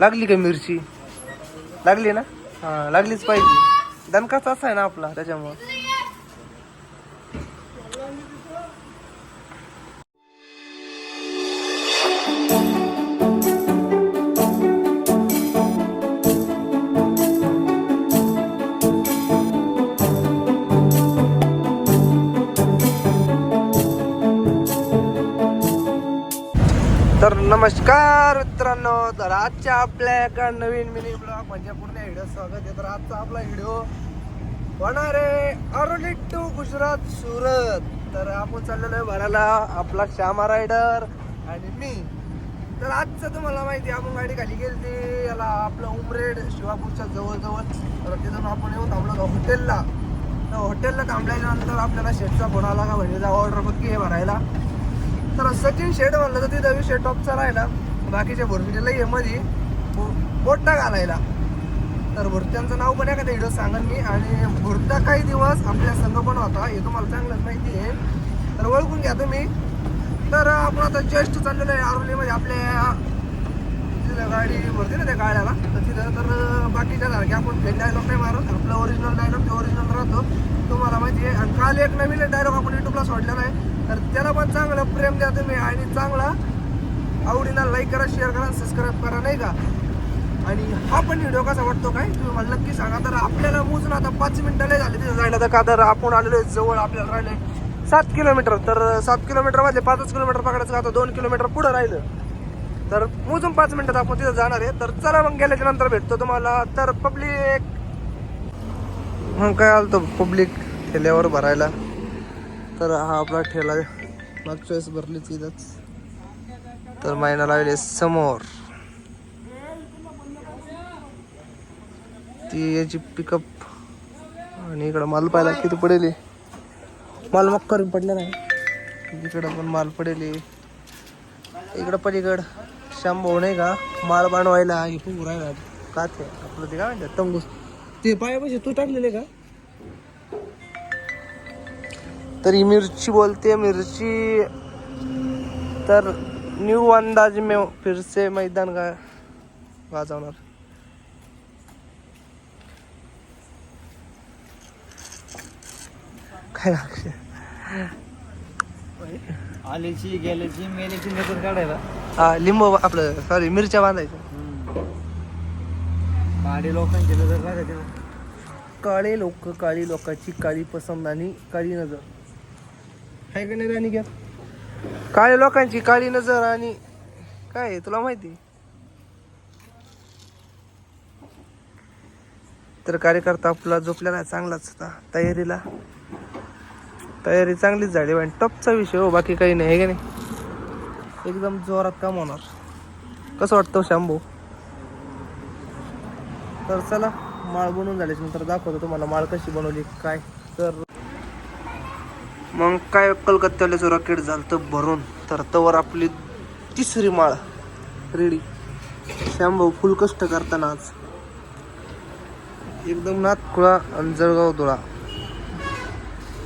लागली का मिरची? लागली ना? हा लागलीच पाहिजे. दणकाच असा आहे ना आपला त्याच्यामुळं. तर नमस्कार. आजच्या आपल्या एका नवीन मिनी ब्लॉग म्हणजे पूर्ण व्हिडिओ स्वागत आहे. तर आजचा आपला व्हिडिओ होणार आहे अरुणी टू गुजरात सुरत. तर आपण चाललेलो आहे भरायला आपला श्यामा रायडर आणि मी. तर आजचं तुम्हाला माहिती आहे, आपण गाडी खाली गेली याला आपलं उमरेड शिवापूरच्या जवळजवळ. तर तिथून आपण येऊन थांबलो हॉटेलला तर हॉटेलला थांबल्यानंतर आपल्याला शेटचा फोन आला का म्हणजे ऑर्डर बघ हे भरायला. तर सचिन शेड म्हणलं तर तिथं शेट टॉपचा राहिला. बाकीच्या भरतीच्या लई मध्ये बोट्टा घालायला. तर भरत्यांचं नाव पण एखाद्या व्हिडिओ सांगाल मी. आणि भरता काही दिवस आपल्या संघ पण होता. हे तुम्हाला चांगलंच माहिती आहे. तर ओळखून घ्या तुम्ही. तर आपण आता जस्ट चाललेलो आहे आरोलीमध्ये आपल्या तिथं गाडी भरते ना त्या गाड्याला. तर तिथं तर बाकीच्या सारखे आपण फेक डायलॉग नाही मारत. आपलं ओरिजिनल डायलॉग ते ओरिजिनल राहतो. तुम्हाला माहिती आहे. आणि काल एक नवीन डायलॉग आपण युट्यूबला सोडलेला आहे. तर त्याला पण चांगलं प्रेम द्या तुम्ही. आणि चांगला आवडीला लाईक करा शेअर करा सबस्क्राईब करा नाही का? आणि हा पण व्हिडिओ कसा वाटतो काय? तुम्ही मला नक्की सांगा. तर आपल्याला मोजून आता पाच मिनिटं झाले तिथे जायला. तर का तर आपण आलेलो आहे जवळ आपल्याला राहिले सात किलोमीटर. तर सात किलोमीटरमध्ये पाचच किलोमीटर पकडायचं आता दोन किलोमीटर पुढं राहिलं. तर मोजून पाच मिनिटात आपण तिथं जाणार आहे. तर चला मग गेल्याच्यानंतर भेटतो तुम्हाला. तर पब्लिक मग काय आलं पब्लिक ठेल्यावर भरायला. तर हा आपला ठेला मागच्या वेळेस भरलीच इथंच. तर महिना लागले समोर. ती याची पिकअप आणि इकडं माल पाहिला किती पडेल माल मग करून पडला नाही इकडं पण माल पडेल इकडं पलीकड शांभाऊ नाही का? माल बांधवायला हे खूप राहिला. का ते आपलं ते काय म्हणतात? तंगूस. ते पायापाशी तू टाकलेले का? तर ही मिरची बोलते मिरची. तर न्यू अंदाज में फिर से मैदान का गाजवणार. काय अक्षय? आल्याची गेल्याची मेल्याची नजर काढायला. हा लिंबू आपलं सॉरी मिरच्या बांधायच्या. भाडे लोकांची नजर काढायची ना. काळे लोक काळी लोकांची काळी पसंत आणि काळी नजर. आहे का नाही राणी घ्या काळ्या लोकांची काळी नजर आणि काय आहे तुला माहिती? तर कार्यकर्ता आपला झोपलेला चांगलाच होता. तयारीला. तयारी चांगलीच झाली पण टॉपचा विषय हो बाकी काही नाही आहे का नाही? एकदम जोरात काम होणार. कसं वाटतं हो, शांभू? तर चला माळ बनवून झाल्याच्यानंतर दाखवतो तुम्हाला माळ कशी बनवली काय तर मग काय कलकत्त्याला रॉकेट झालं तर भरून तर तवर आपली तिसरी माळ रेडी श्यामभाऊ फुल कष्ट करताना आज. एकदम नाथकुळा आणि जळगाव धुळा.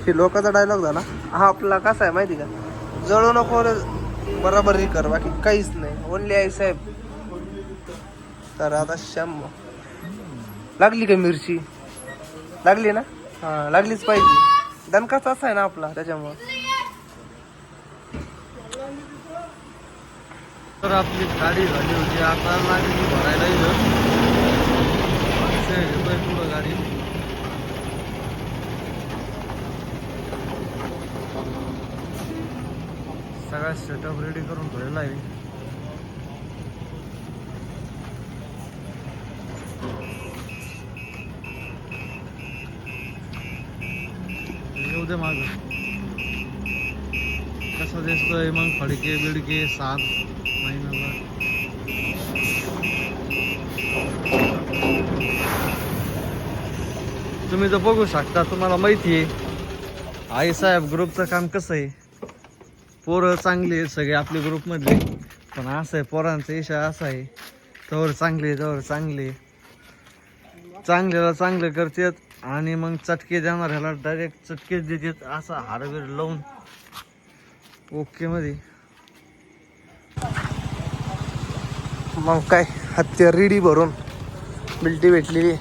हे लोकांचा डायलॉग झाला. हा आपला कसा आहे माहिती का? जळू नको रे, बराबर हे कर बाकी काहीच नाही. ओनली आई साहेब. तर आता श्याम लागली का मिरची? लागली ना? हा लागलीच पाहिजे. दणकाच असा आहे ना आपला त्याच्यामुळं. तर आपली गाडी झाली होती. आता लागली भरायला इथं. पाचशे पुढं गाडी. सगळा सेटअप रेडी करून ठेवलेला आहे येऊ दे माग कसं दिसतोय मग फडके बिडके सात महिन्याला तुम्ही तर बघू शकता तुम्हाला माहिती आहे. आई साहेब ग्रुपचं काम कसं आहे? पोरं चांगली आहेत सगळे आपले ग्रुपमधले. पण असं आहे पोरांचा इशा असा आहे तवर चांगले तवर चांगले चांगल्याला चांगलं करतात आणि मग चटके देणार ह्याला डायरेक्ट चटकेच देतात असा हारवीर लावून ओके मध्ये. मग काय हत्या रेडी भरून बिल्टी भेटलेली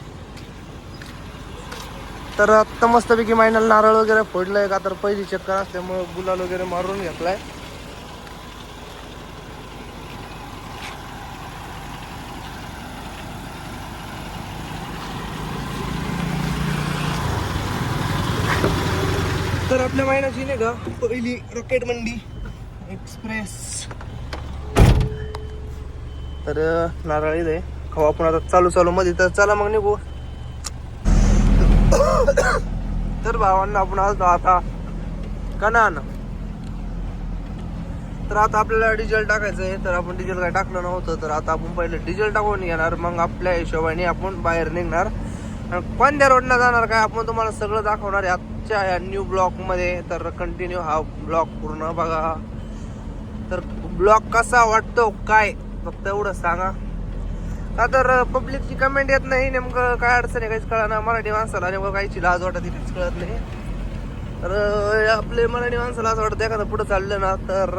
तर आत्ता मस्तपैकी मायनाला नारळ वगैरे फोडलंय का तर पहिली चक्कर असल्यामुळे गुलाल वगैरे मारून घेतलाय. आपल्या महिन्याची नाही का? पहिली रॉकेट मंडी एक्सप्रेस. तर नारळीच आहे खाऊ आपण आता चालू चालू मध्ये. तर चला मग निघू. तर भावांना आपण आलतो आता कनान. तर आता आपल्याला डिझेल टाकायचं आहे तर आपण डिझेल काय टाकलं नव्हतं. तर आता आपण पहिले डिझेल टाकून येणार. मग आपल्या हिशोबाने आपण बाहेर निघणार. आणि कोणत्या रोडला जाणार काय आपण तुम्हाला सगळं दाखवणार आहे. आजच्या या न्यू ब्लॉकमध्ये तर कंटिन्यू हा ब्लॉक पूर्ण बघा. तर ब्लॉक कसा वाटतो काय? फक्त एवढं सांगा. का तर पब्लिकची कमेंट येत नाही नेमकं काय अडचण आहे काहीच कळणार मराठी माणसाला नेमकं काहीची लाज वाटत काहीच कळत नाही. तर आपले मराठी माणसाला असं वाटतं एखादं पुढं चाललं ना तर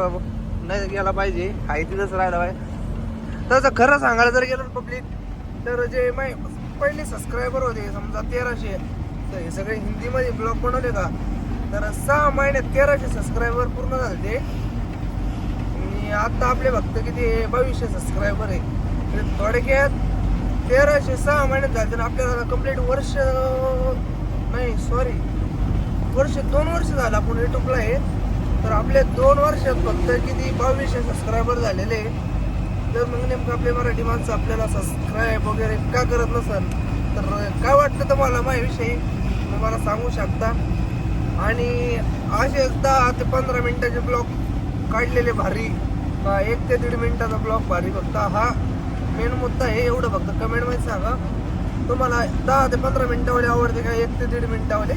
नाही गेला पाहिजे. आहे तिथंच राहिलं पाहिजे. तसं खरं सांगायला जर गेलं पब्लिक तर जे माय पहिले सबस्क्रायबर होते समजा तेराशे तर हे सगळे हिंदीमध्ये ब्लॉग बनवले का? तर सहा महिन्यात तेराशे सबस्क्रायबर पूर्ण झाले. ते आणि आत्ता आपले फक्त किती बावीसशे सबस्क्रायबर आहे. म्हणजे थोडक्यात तेराशे सहा महिन्यात झाले तर आपल्याला कंप्लीट वर्ष नाही सॉरी वर्ष दोन वर्ष झालं आपण युट्यूबला आहे तर आपल्या दोन वर्षात फक्त किती? बावीसशे सबस्क्रायबर झालेले आहे. तर मग नेमकं आपले मराठी माणसं आपल्याला सबस्क्राईब वगैरे का करत नसल तर काय वाटतं तुम्हाला? माझ्याविषयी? तुम्ही मला सांगू शकता. आणि असे दहा ते पंधरा मिनिटाचे ब्लॉक काढलेले भारी. एक ते दीड मिनिटाचा ब्लॉक भारी फक्त. हा मेन मुद्दा हे एवढं फक्त. कमेंटमध्ये सांगा. तुम्हाला दहा ते पंधरा मिनिटावाले आवडते का एक ते दीड मिनिटावाले?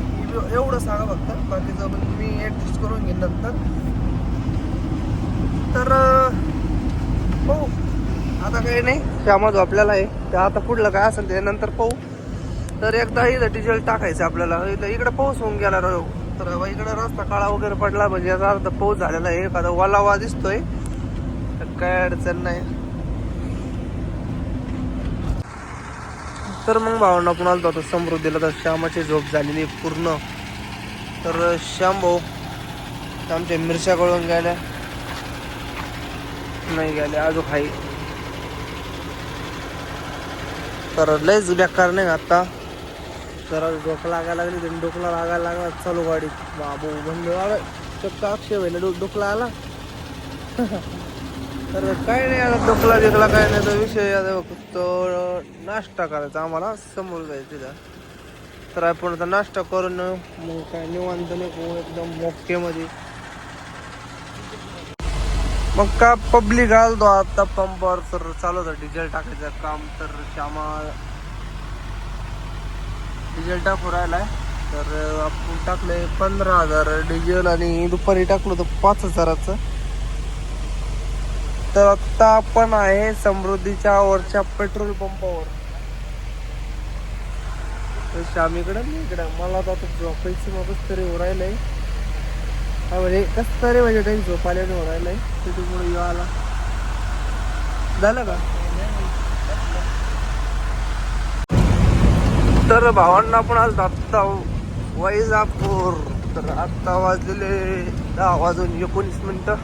एवढं सांगा फक्त. बाकीचं पण मी ॲडजस्ट करून घेईन नंतर. तर हो पाहू. आता काही नाही. श्यामा आपल्याला आहे. ते आता पुढलं काय असेल ते नंतर पाहू. तर एकदा इथं डिझेल टाकायचं आपल्याला. इथं इकडे पाऊस होऊन गेला राव तर बा इकडे रस्ता काळा वगैरे पडला म्हणजे याचा अर्थ पाऊस झालेला आहे. एखादा ओलावा दिसतोय. तर काय अडचण नाही. तर मग भावांना आपण आलतो आता समृद्धीला तर श्यामाची झोप झालेली आहे पूर्ण. तर श्याम भाऊ आमच्या मिरच्या गळून गेल्या नाही गेल्या अजून काही तर लयच बेकार नाही आता? जरा डोकं लागायला लागली त्यांनी डोकला लागायला लागला. चालू गाडीत बाबू बंद चक्क अक्षय व्हायला डो डोकला आला तर काय नाही आता डोकला बिकला काय नाही. तो विषय आता तो नाश्ता करायचा आम्हाला. समोर जायचं तिथं. तर आपण आता नाश्ता करून मग काय निवांत निघू एकदम मोक्केमध्ये. मग का पब्लिक आलतो आता पंपावर. तर चालू होतं डिझेल टाकायचं काम. तर श्यामा डिझेल टाकून आहे तर आपण टाकलं आहे पंधरा हजार डिझेल आणि दुपारी टाकलं होतं पाच हजाराचं. तर आत्ता आपण आहे समृद्धीच्या वरच्या पेट्रोल पंपावर. तर श्यामीकडे मी इकडे. मला तर आता झोपायचं मग तरी राहिलंय. हा म्हणजे कसं तरी म्हणजे काही झोपाल्याने राहिलं आहे तिथून येऊ आला. झालं का? तर भावांना पण आज आत्ता वैजापूर. तर आत्ता वाजलेले दहा वाजून एकोणीस मिनटं.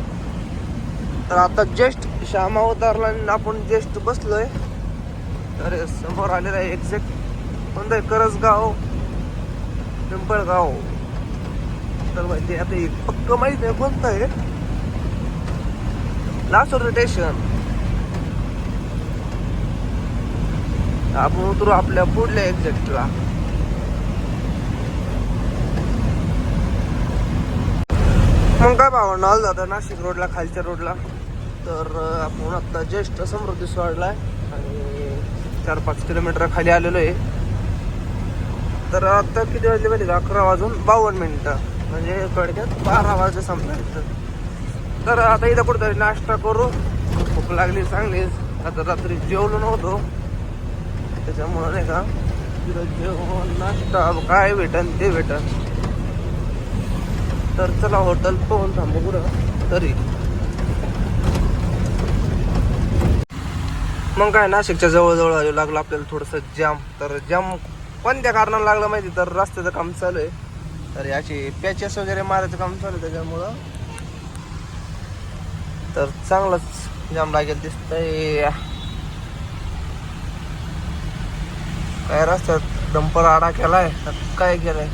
तर आता जस्ट श्यामा उतारला आणि आपण जस्ट बसलोय. तर समोर आलेला आहे एक्झॅक्ट कोणतं? आहे करसगाव. पिंपळगाव. तर माहिती आता हे पक्क माहीत आहे कोणतं आहे. लासूर स्टेशन आपण उतरू आपल्या पुढल्या एक्झॅक्टला मग काय भावना आलं जातं नाशिक रोडला खालच्या रोडला. तर आपण आता जस्ट समृद्धी सोडला आणि चार पाच किलोमीटर खाली आलेलो आहे. तर आता किती वाजले माहिती का? अकरा वाजून बावन्न मिनटं. म्हणजे थोडक्यात बारा वाजले समजायचं तर आता इथं कुठंतरी नाश्ता करू. भूक लागली चांगलीच. आता रात्री जेवलो नव्हतो. त्याच्यामुळं नाही का तिथं जेवण नाश्ता काय भेटन ते भेटन. तर चला हॉटेल पाहून थांबू कुठं तरी. मग काय नाशिकच्या जवळजवळ आलो लागलं आपल्याला थोडंसं जाम तर जाम कोणत्या कारणाला लागलं माहिती? तर रस्त्याचं काम चालू आहे. तर याची पॅचेस वगैरे मारायचं काम चालू आहे त्याच्यामुळं. तर चांगलंच जाम लागेल दिसतंय. काय रस्त्यात डंपर आडा केलाय काय केलाय?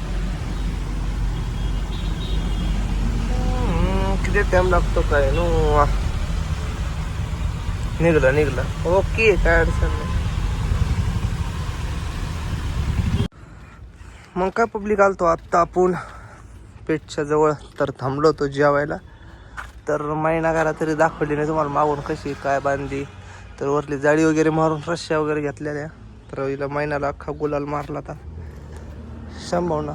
किती टाइम लागतो काय? नो निघला निघला. ओके काय अडचण नाही. मग काय पब्लिक आलतो आत्ता आपण? पेठच्या जवळ तर थांबलो होतो जेवायला. तर महिना घरा तरी दाखवली नाही तुम्हाला मागून कशी काय बांधली. तर वरली जाळी वगैरे मारून रश्या वगैरे घेतलेल्या. तर हिला महिन्याला अख्खा गुलाल मारला आता संभावना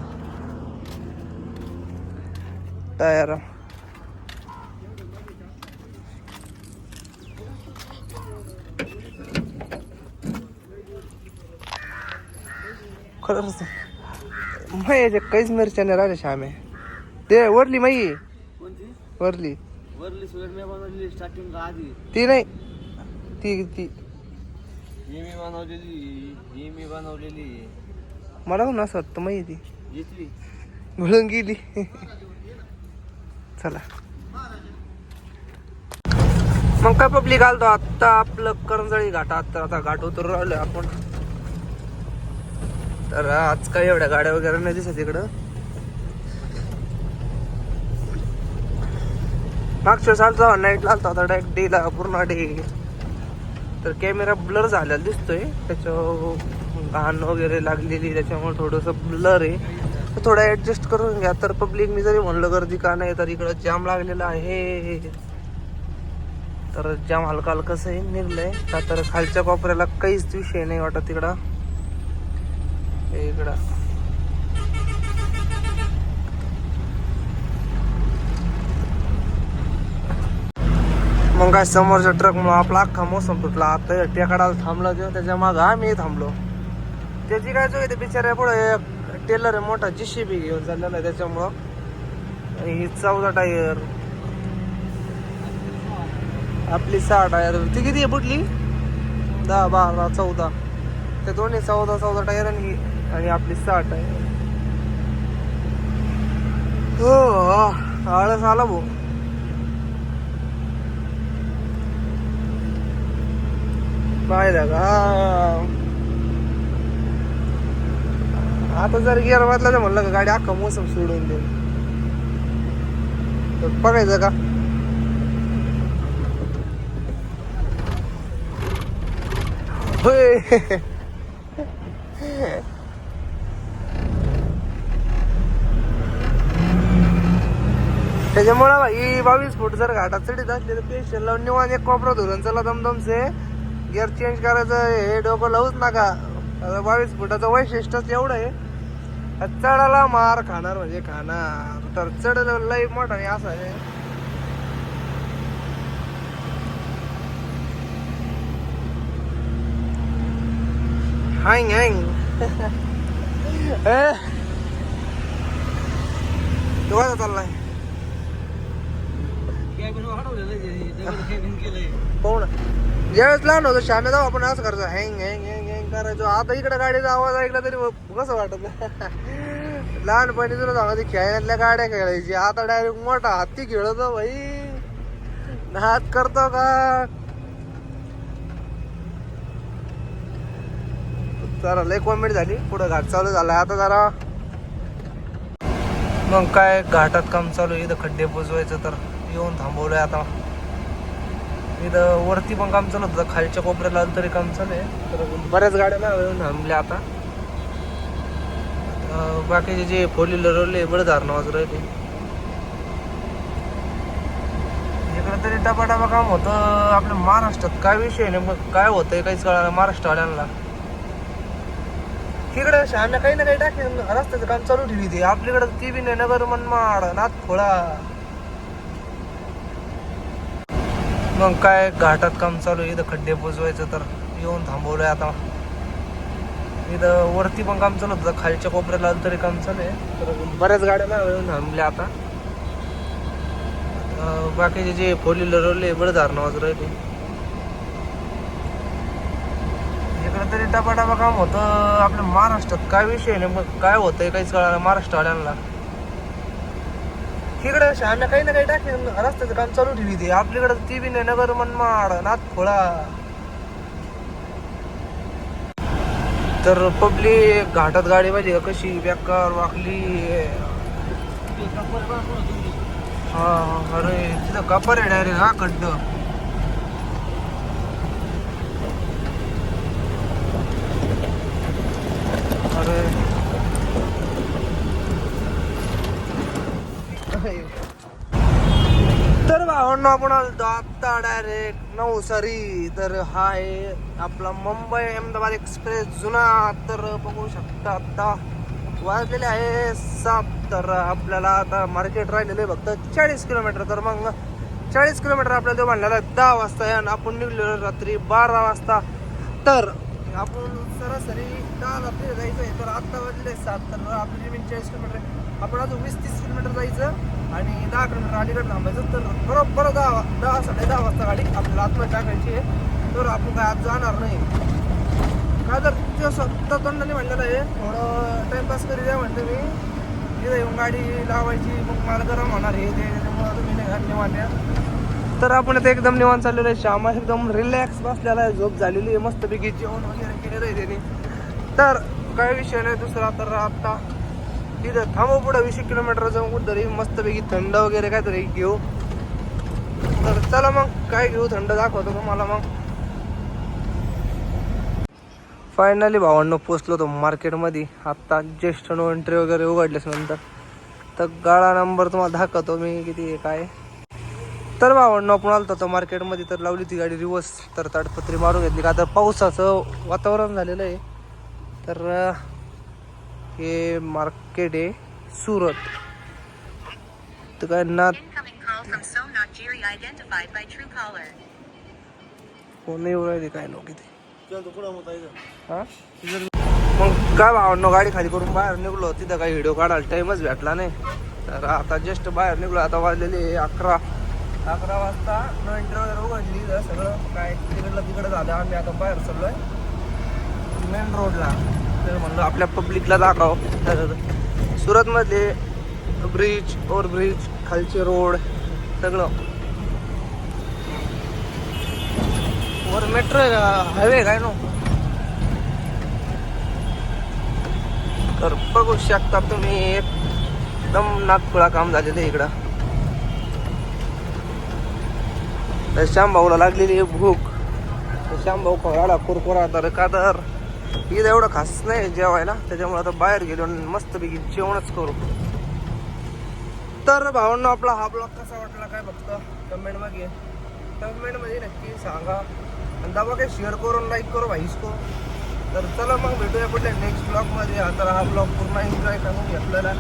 टायर खरंच माहिती काहीच मिरच्याने राहिले श्यामे. ते वरली माई. कोणती? वरली. वरली सुगड मी बनवलेली स्टार्टिंग आधी. ती नाही. ती ती. ही मी बनवलेली ही मी बनवलेली मला पण असं वाटतं माहिती घेतली घुळून गेली. चला. मग काय पब्लिक आलतो? आता आपलं करंजळी घाटात तर आता घाट उतरून राहिलोय आपण. तर आज काय एवढ्या गाड्या वगैरे नाही दिसत इकडं. मागच्या वेळेस आलतो नाईटला आलतो आता डायरेक्ट डेला पूर्ण डे तर कॅमेरा ब्लर झालेला दिसतोय. त्याच्यावर घाण वगैरे लागलेली त्याच्यामुळे थोडंसं ब्लर आहे. तर थोडं ऍडजस्ट करून घ्या. तर पब्लिक मी जरी म्हणलं गर्दी का नाही तर इकडं जाम लागलेला आहे. तर जाम हलका हलकंसं आहे निघलंय. का तर खालच्या कोपऱ्याला काहीच विषय नाही वाटत तिकडं इकडं. मग काय समोरच्या ट्रक मुळे आपला अख्खा मोसम तुटला. आता टेकाडाला थांबला तेव्हा त्याच्या मागं आम्ही थांबलो. त्याची काय चुकी ते बिचाऱ्या पुढे टेलर आहे मोठा बी घेऊन चाललेला आहे त्याच्यामुळं. आणि ही चौदा टायर. आपली सहा टायर. ती किती आहे फुटली दहा बारा चौदा. ते दोन्ही चौदा चौदा टायर आणि आणि आपली सहा टायर. हो आळस आला भाऊ. पाहिलं का आता जर गिअर बदला तर म्हणलं का गाडी अख्खा मोसम सोडून दे तर बघायचं का? होय. त्याच्यामुळं ही बावीस फूट जर घाटात चढीत असले तर पेशल लावून निवान एक कोपरा धरून चला दमदमचे. गिअर चेंज करायचं हे डोकं लावूच नका. बावीस फुटाचं वैशिष्ट्यच एवढं आहे. का चढायला मार खाणार म्हणजे खाणार. तर चढलं लई मोठा असं आहे. Hang hang. तो कसा चाललाय? पाहू ना. ज्यावेळेस लहान होतो शाने जाऊ आपण असं करायचो हँग हँग हँग हँग करायचो. आता इकडे गाडीचा आवाज ऐकला तरी कसं वाटत? लहानपणी तुला सांगा खेळण्यातल्या गाड्या खेळायची. आता डायरेक्ट मोठा हत्ती खेळतो भाई. हात करतो का? जरा लय कॉमेडी झाली. पुढं घाट चालू झाला. आता जरा मग काय घाटात काम चालू आहे. इथं खड्डे बुजवायचं तर येऊन थांबवलंय आता. इथं वरती पण काम चालू होतं. खालच्या कोपऱ्याला तरी काम चालू आहे. तर बऱ्याच गाड्या ना थांबल्या आता. बाकीचे जे फोर व्हीलर रोले बरं धारणं राहिले. इकडं तरी टपा काम होतं. आपल्या महाराष्ट्रात काय विषय नाही मग काय होतंय काहीच कळालं महाराष्ट्रवाल्यांना. तिकडे शहाण्या काही ना काही टाकेल. रस्त्याचं काम चालू ठेवी ते. आपल्याकडं ती बी नाही नगर मनमाड नाथखोळा मग काय घाटात काम चालू आहे इथं खड्डे बुजवायचं तर येऊन थांबवलंय आता. इथं वरती पण काम चालू होतं खालच्या कोपऱ्याला तरी काम चालू आहे. तर बऱ्याच गाड्या ना येऊन थांबल्या आता. बाकीचे जे फोर व्हीलर रोले बरं धारणं राहिले. सगळं तरी डबा डबा काम होतं. आपल्या महाराष्ट्रात काय विषय नाही मग काय होतंय? काहीच कळलं महाराष्ट्रवाल्यांना. तिकडे श्याम्या काही ना काही टाकले रस्त्याचं काम चालू ठेवी ते आपल्याकडे ती बी नाही नगर मनमाड नाथखोळा तर पब्लिक घाटात गाडी पाहिजे कशी? बेकार वाकली. हा अरे तिथं कपर आहे डायरेक्ट हा खड्ड अरे तर भावांना आपण आलो आता डायरेक्ट नवसारी. तर हा आहे आपला मुंबई अहमदाबाद एक्सप्रेस जुना तर बघू शकता आत्ता वाजलेले आहे सात तर आपल्याला आता मार्केट राहिलेलं आहे फक्त चाळीस किलोमीटर तर मग चाळीस किलोमीटर आपल्याला जो म्हणलेला आहे दहा वाजता आहे आणि आपण निघलेलो रात्री बारा वाजता. तर आपण सरासरी दहा रात्री जायचं आहे तर आत्ता वाजले सात तर आपली जमीन चाळीस किलोमीटर आहे. आपण अजून वीस तीस किलोमीटर जायचं आणि दहा किलोमीटर अलीकडे थांबायचं. तर बरोबर दहा दहा साडे दहा वाजता गाडी आपल्याला आतमध्ये टाकायची आहे. तर आपण काय आज जाणार नाही. का तर ते स्वतः तोंडाने म्हणलेलं आहे. थोडं टाइमपास करी द्या म्हणलं मी. तिथे येऊन गाडी लावायची मग मला गरम होणार हे ते त्याच्यामुळं तुम्ही नाही घातले मान्या तर आपण आता एकदम निवांत चाललेलो आहे. श्यामा एकदम रिलॅक्स बसलेला आहे. झोप झालेली आहे. मस्तपैकी जेवण वगैरे केलेलं आहे त्याने. तर काय विषय नाही. दुसरा तर आता तिथं थांबू पुढं वीस किलोमीटर जाऊन कुठतरी मस्तपैकी थंड वगैरे काहीतरी घेऊ. तर चला मग काय घेऊ? थंड दाखवतो तुम्हाला मग. फायनली भावांना पोचलो होतो मार्केटमध्ये. आत्ता ज्येष्ठ नो एंट्री वगैरे उघडल्यास नंतर. तर गाळा नंबर तुम्हाला दाखवतो मी किती आहे काय तर भावांनो आपण आलो होतो मार्केटमध्ये तर लावली ती गाडी रिवर्स तर ताडपत्री मारून घेतली. का तर पावसाचं वातावरण झालेलं आहे. तर हे मार्केट आहे सुरत. तर काय ना. कोण राहिले काय लोक इथे? हा? मग काय भावांनो गाडी खाली करून बाहेर निघलो. तिथं काही व्हिडिओ काढायला टाइमच भेटला नाही. तर आता जस्ट बाहेर निघलो. आता वाजलेले अकरा. अकरा वाजता न एंट्री वगैरे उघडली सगळं. काय तिकडलं तिकडं झालं. आम्ही आता बाहेर चाललोय. मेन रोडला तर म्हणलं आपल्या पब्लिकला दाखव. तर सुरतमधले ब्रिज ओवर ब्रिज खालचे रोड सगळं. वर मेट्रो आहे का? हायवे काय नो? तर बघू शकता तुम्ही एकदम नागपुळा काम झालेलं आहे इकडं. तर श्यामभाऊला लागलेली भूक. तर श्यामभाऊ खवळाला कुरकुरा तर कादर ईद इथं एवढं खास नाही जेवायला. त्याच्यामुळे आता बाहेर गेलो आणि मस्तपैकी जेवणच करू. तर भावांना आपला हा ब्लॉग कसा वाटला काय फक्त कमेंटमध्ये कमेंटमध्ये नक्की सांगा. आणि दाबा काही शेअर करून लाईक करू भाईसको तर चला मग भेटूया कुठल्या नेक्स्ट ब्लॉगमध्ये. आता हा ब्लॉग पूर्ण एन्जॉय करून घेतलेला.